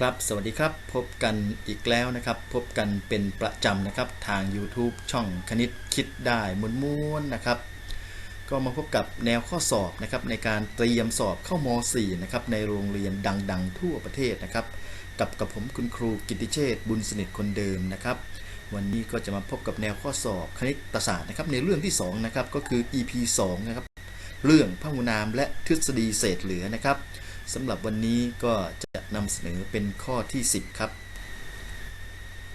ครับสวัสดีครับพบกันอีกแล้วนะครับ พบกันเป็นประจำนะครับทาง YouTube ช่องคณิตคิดได้ม้วนๆนะครับ ก็มาพบกับแนวข้อสอบนะครับในการเตรียมสอบเข้าม4นะครับในโรงเรียนดังๆ ทั่วประเทศนะครับ กับกับผมคุณครูกิติเชษฐ์บุญสนิทคนเดิมนะครับ วันนี้ก็จะมาพบกับแนวข้อสอบคณิตศาสตร์นะครับในเรื่องที่สองนะครับก็คือ EP 2นะครับเรื่องพหุนามและทฤษฎีเศษเหลือนะครับ สำหรับวันนี้ก็จะนำเสนอเป็นข้อที่ 10 ครับ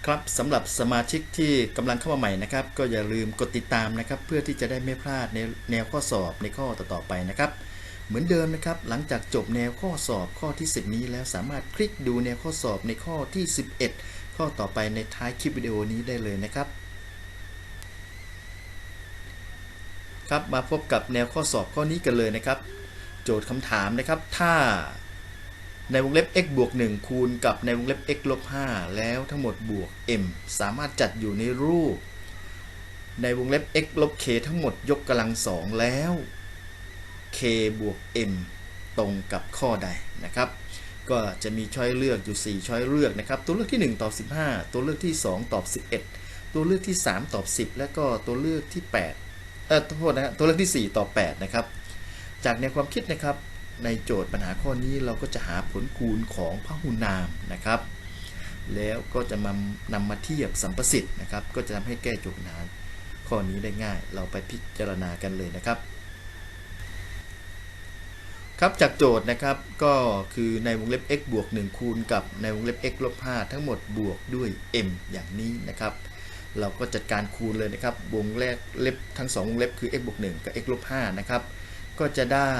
ครับสำหรับสมาชิกที่กำลังเข้ามาใหม่นะครับ ก็อย่าลืมกดติดตามนะครับ เพื่อที่จะได้ไม่พลาดในแนวข้อสอบในข้อต่อๆไปนะครับ เหมือนเดิมนะครับ หลังจากจบแนวข้อสอบข้อที่ 10 นี้แล้วสามารถคลิกดูแนวข้อสอบในข้อที่ 11 ข้อต่อไปในท้ายคลิปวิดีโอนี้ได้เลยนะครับครับมาพบกับแนวข้อสอบข้อนี้กันเลยนะครับ โจทย์คำถามนะครับ ถ้าในวงเล็บ x บวก 1 คูณกับในวงเล็บ x ลบ 5 แล้วทั้งหมดบวก m สามารถจัดอยู่ในรูป ในวงเล็บ x ลบ k ทั้งหมดยกกำลังสองแล้ว k บวก m ตรงกับข้อใดนะครับ ก็จะมีช้อยเลือกอยู่ 4 ช้อยเลือกนะครับ ตัวเลือกที่ 1 ตอบ 15 ตัวเลือกที่ 2 ตอบ 11 ตัวเลือกที่ 3 ตอบ 10 และก็ตัวเลือกที่8เออโทษนะฮะตัวเลือกที่ 4 ตอบ 8 นะครับ จากแนวความคิดนะครับในโจทย์ปัญหาข้อนี้เราก็จะหาผลคูณของพหุนามนะครับ แล้วก็จะมานำมาเทียบสัมประสิทธิ์นะครับ ก็จะทำให้แก้โจทย์ปัญหาข้อนี้ได้ง่าย เราไปพิจารณากันเลยนะครับ ครับจากโจทย์นะครับก็คือในวงเล็บ x บวก1คูณกับในวงเล็บ x ลบ5ทั้งหมดบวกด้วย m อย่างนี้นะครับ เราก็จัดการคูณเลยนะครับ วงแรกเล็บทั้ง 2 วงเล็บคือ x บวก1กับ x ลบ5นะครับ ก็จะได้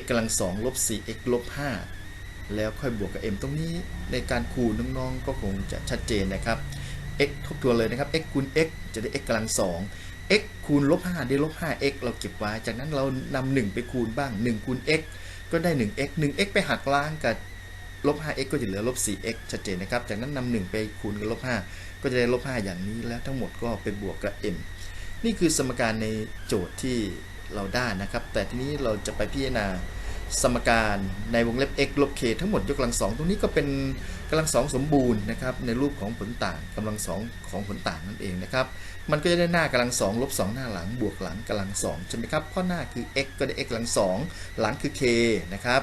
x กำลัง2ลบ 4x ลบ5แล้วค่อยบวกกับ m ตรงนี้ในการคูณน้องๆ ก็คงจะชัดเจนนะครับ x ทบทวนเลยนะครับ x คูณ x จะได้ x กำลัง2 x คูณลบ5ได้ลบ 5x เราเก็บไว้ จากนั้นเรานำ1ไปคูณบ้าง1คูณ x ก็ได้ 1x 1x ไปหักล้างกับลบ 5x ก็จะเหลือลบ 4x ชัดเจนนะครับ จากนั้นนำ1ไปคูณกับลบ 5 ก็จะได้ลบ 5 อย่างนี้ แล้วทั้งหมดก็ไปบวกกับ m นี่คือสมการในโจทย์ที่ เราได้นะครับ แต่ทีนี้เราจะไปพิจารณาสมการในวงเล็บ x ลบ k ทั้งหมดยกกำลังสองตรงนี้ก็เป็นกำลังสองสมบูรณ์นะครับในรูปของผลต่างกำลังสองของผลต่างนั่นเองนะครับมันก็จะได้หน้ากำลังสองลบสองหน้าหลังบวกหลังกำลังสองใช่ไหมครับเพราะหน้าคือ x ก็ได้ x กำลังสองหลังคือ k นะครับ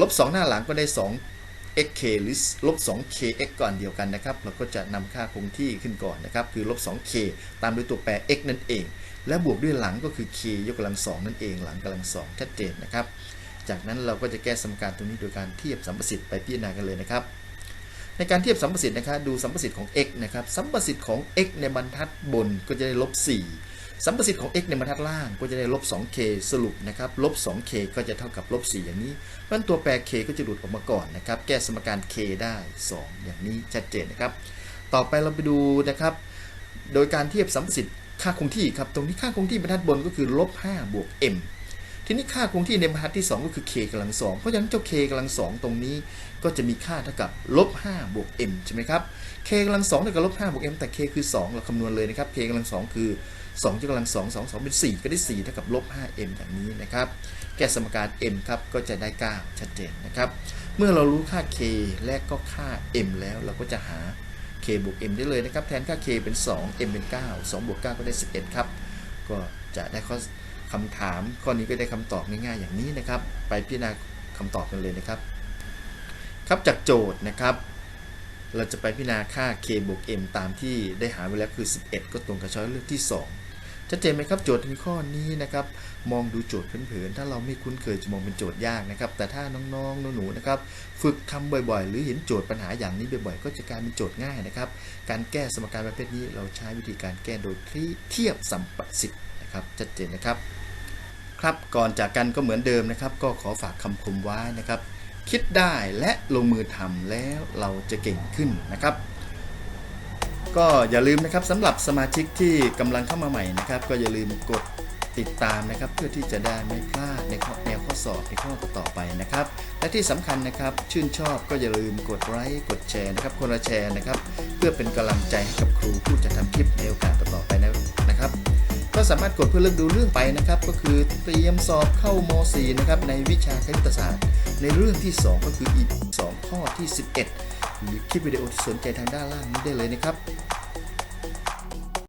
ลบสองหน้าหลังก็ได้2 xk หรือลบ 2kx ก่อนเดียวกันนะครับ เราก็จะนำค่าคงที่ขึ้นก่อนนะครับ คือลบ 2k ตามด้วยตัวแปร x นั่นเอง และบวกด้วยหลังก็คือ k ยกกำลังสองนั่นเองหลังกำลังสองชัดเจนนะครับ จากนั้นเราก็จะแก้สมการตรงนี้โดยการเทียบสัมประสิทธิ์ไปพิจารณากันเลยนะครับ ในการเทียบสัมประสิทธิ์นะครับดูสัมประสิทธิ์ของ x นะครับสัมประสิทธิ์ของ x ในบรรทัดบนก็จะได้ลบ4สัมประสิทธิ์ของ x ในบรรทัดล่างก็จะได้ลบ 2k สรุปนะครับลบ 2k ก็จะเท่ากับลบ4อย่างนี้นั้นตัวแปร k ก็จะหลุดออกมาก่อนนะครับแก้สมการ k ได้ 2 อย่างนี้ชัดเจนนะครับ ต่อไปเราไปดูนะครับ โดยการเทียบสัมประสิทธิ์ ค่าคงที่ครับ ตรงนี้ค่าคงที่บรรทัดบนก็คือลบ5บวก m ทีนี้ค่าคงที่ในบรรทัดที่ 2 ก็คือ k กำลังสองเพราะฉะนั้นเจ้า k กำลังสองตรงนี้ก็จะมีค่าเท่ากับลบ5บวก m ใช่ไหมครับ k กำลังสองเท่ากับลบ5บวก m แต่ k คือ 2 เราคำนวณเลยนะครับ k กำลังสองคือ2ยกกำลัง2 2 2 เป็น 4 ก็ได้ 4 เท่ากับลบ 5m อย่างนี้นะครับ แก้สมการ m ครับ ก็จะได้ 9 ชัดเจนนะครับ เมื่อเรารู้ค่า k และก็ค่า m แล้วเราก็จะหา k บวก m ได้เลยนะครับ แทนค่า k เป็น 2 m เป็น 9 2บวก 9 ก็ได้ 11 ครับ ก็จะได้ข้อคำถามข้อนี้ก็ได้คำตอบง่ายๆอย่างนี้นะครับ ไปพิจารณาคำตอบกันเลยนะครับ ครับจากโจทย์นะครับ เราจะไปพิจารณาค่า k บวก m ตามที่ได้หาไว้แล้วคือ 11 ก็ตรงกับช้อยเลือกที่ 2 ชัดเจนไหมครับโจทย์ในข้อนี้นะครับมองดูโจทย์เผินๆถ้าเราไม่คุ้นเคยจะมองเป็นโจทย์ยากนะครับ แต่ถ้าน้องๆหนูๆนะครับฝึกทำบ่อยๆ หรือเห็นโจทย์ปัญหาอย่างนี้บ่อยๆ ก็จะกลายเป็นโจทย์ง่ายนะครับ การแก้สมการประเภทนี้เราใช้วิธีการแก้โดยที่เทียบสัมประสิทธิ์นะครับชัดเจนนะครับ ครับก่อนจากกันก็เหมือนเดิมนะครับ ก็ขอฝากคำคมไว้นะครับ คิดได้และลงมือทำแล้วเราจะเก่งขึ้นนะครับ ก็อย่าลืมนะครับสำหรับสมาชิกที่กำลังเข้ามาใหม่นะครับ ก็อย่าลืมกดติดตามนะครับ เพื่อที่จะได้ไม่พลาดในข้อแนวข้อสอบในข้อต่อไปนะครับ และที่สำคัญนะครับชื่นชอบก็อย่าลืมกดไลค์กดแชร์นะครับคนละแชร์นะครับ เพื่อเป็นกำลังใจให้กับครูผู้จะทำคลิปในโอกาสต่อไปนะครับก็สามารถกดเพื่อเลือกดูเรื่องไปนะครับ ก็คือเตรียมสอบเข้าม4นะครับในวิชาคณิตศาสตร์ ในเรื่องที่ 2 ก็คืออีก2ข้อที่ 11 หรือคลิปวิดีโอที่สนใจทางด้านล่างนี้ได้เลยนะครับ